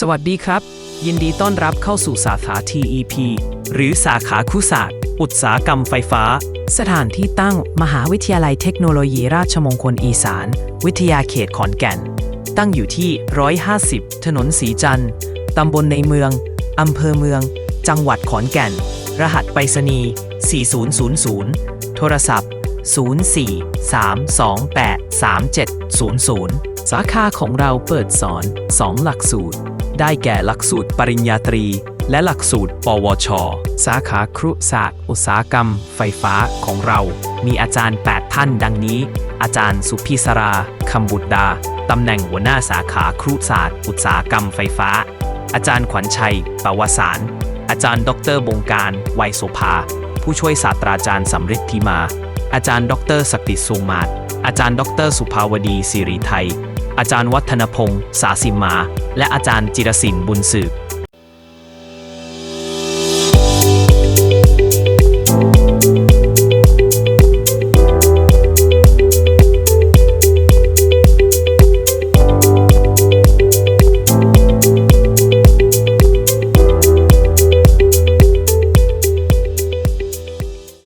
สวัสดีครับ ยินดีต้อนรับเข้าสู่สาขา TEP หรือสาขาคุศาสตร์ อุตสาหกรรมไฟฟ้า สถานที่ตั้งมหาวิทยาลัยเทคโนโลยีราชมงคลอีสาน วิทยาเขตขอนแก่น ตั้งอยู่ที่ 150 ถนนสีจันทร์ตำบลในเมือง อำเภอเมือง จังหวัดขอนแก่น รหัสไปรษณีย์ 4000 โทรศัพท์ 04-328-3700 สาขาของเราเปิดสอน 2 หลักสูตร ได้แก่หลักสูตรปริญญาตรี และหลักสูตร ปวช สาขาครุศาสตร์ อุตสาหกรรม ไฟฟ้าของเรา มีอาจารย์ 8 ท่านดังนี้ อาจารย์สุพิศราคำบุตรดา ตำแหน่งหัวหน้าสาขาครุศาสตร์ อุตสาหกรรมไฟฟ้า อาจารย์ขวัญชัย ปวสาร อาจารย์ ดรบงการไวยโสภา ผู้ช่วยศาสตราจารย์สำริดพิมา อาจารย์ ดรศักดิสุมาศอาจารย์ ดร สุภาวดีสิริไทย อาจารย์วัฒนพงศ์สาสิมา และอาจารย์จิรศิลป์บุญสืบ